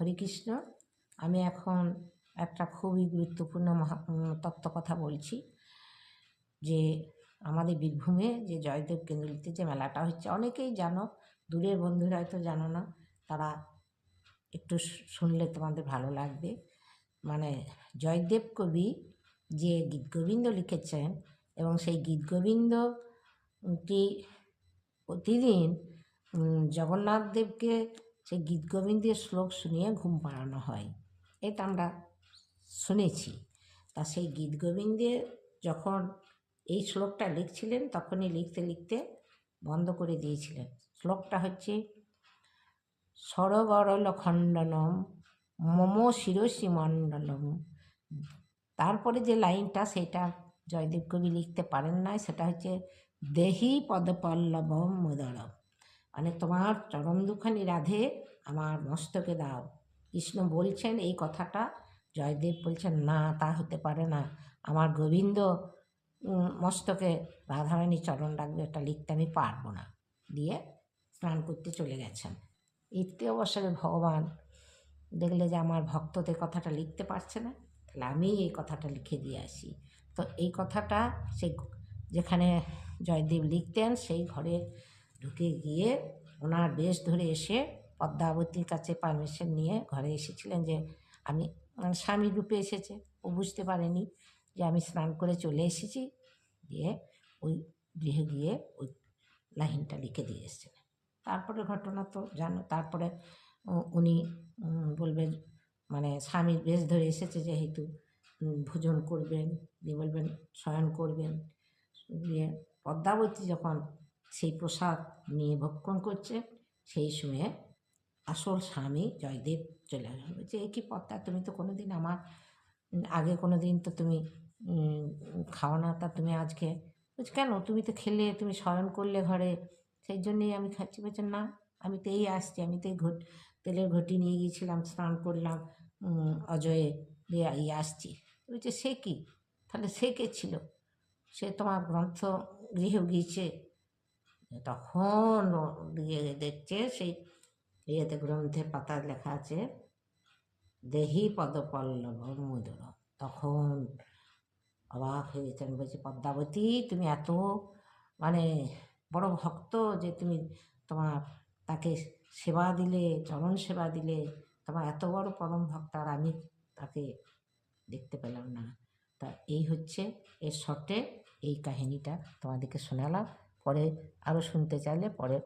হরিকৃষ্ণ আমি এখন একটা খুবই গুরুত্বপূর্ণ তত্ত্ব কথা বলছি যে আমাদের বীরভূমে যে জয়দেব কেন্দ্রলিতে যে মেলাটা হচ্ছে, অনেকেই জানো, দূরের বন্ধুরা হয়তো জানো না, তারা একটু শুনলে তোমাদের ভালো লাগবে। মানে জয়দেব কবি যে গীতগোবিন্দ লিখেছেন এবং সেই গীতগোবিন্দটি প্রতিদিন জগন্নাথ দেবকে সেই গীতগোবিন্দের শ্লোক শুনিয়ে ঘুম পাড়ানো হয়। এটা আমরা শুনেছি। তা সেই গীতগোবিন্দের যখন এই শ্লোকটা লিখছিলেন, তখনই লিখতে লিখতে বন্ধ করে দিয়েছিলেন। শ্লোকটা হচ্ছে সরগরল খণ্ডনম মম শিরসি মণ্ডলম তারপরে যে লাইনটা, সেটা জয়দেব কবি লিখতে পারেন নাই, সেটা হচ্ছে, দেহি পদপল্লবম মুদরম মানে তোমার চরণ দুখানি রাধে, আমার মস্তকে দাও। কৃষ্ণ বলছেন এই কথাটা, জয়দেব বলছেন, না, তা হতে পারে না। আমার গোবিন্দ মস্তকে রাধারানী চরণ রাখবে, এটা লিখতে আমি পারব না। দিয়ে স্নান করতে চলে গেছেন। এতে অবসরে ভগবান দেখলে যে আমার ভক্তদের কথাটা লিখতে পারছে না, তাহলে আমি এই কথাটা লিখে দিয়ে আসি। তো এই কথাটা সে যেখানে জয়দেব লিখতেন, সেই ঘরে ঢুকে গিয়ে ওনার বেশ ধরে এসে পদ্মাবতীর কাছে পারমিশন নিয়ে ঘরে এসেছিলেন যে আমি স্বামী রূপে এসেছে। ও বুঝতে পারেনি যে আমি স্নান করে চলে এসেছি। দিয়ে ওই গৃহে গিয়ে ওই লাইনটা লিখে দিয়ে এসেছিলেন তারপরে ঘটনা তো জানো, তারপরে উনি বলবেন মানে স্বামীর বেশ ধরে এসেছে যেহেতু ভোজন করবেন, দিয়ে বলবেন, শয়ন করবেন। দিয়ে পদ্মাবতী যখন সেই প্রসাদ নিয়ে ভক্ষণ করছে। সেই সময়ে আসল স্বামী জয়দেব চলে বলছে, এ কি পদ্মা তুমি তো কোনো দিন আমার, আগে কোনো দিন তো তুমি খাও না, তা তুমি আজকে বলছে, কেন? তুমি তো খেলে, তুমি শয়ন করলে ঘরে। সেই জন্যেই আমি খাচ্ছি। বলছে, না, আমি তো এই আসছি। আমি তো এই ঘট, তেলের ঘটি নিয়ে গিয়েছিলাম, স্নান করলাম অজয়ে দিয়ে এই আসছি বলছে, সে কি? তাহলে সে কে ছিল? সে তোমার গ্রন্থ গৃহে গিয়েছে? তখন গিয়ে দেখছে সেই ইয়েতে গ্রন্থে পাতায় লেখা আছে, দেহি পদপল্লব মুদর তখন অবাক হয়ে গেছেন বলছে, পদ্মাবতী, তুমি এত মানে বড় ভক্ত যে তুমি তোমার তাকে সেবা দিলে, চরণ সেবা দিলে, তোমার এত বড় পরম ভক্ত আর আমি তাকে দেখতে পেলাম না। তা এই হচ্ছে, এর শর্টে এই কাহিনীটা তোমাদেরকে শোনালাম। পরে আরও শুনতে চাইলে পরে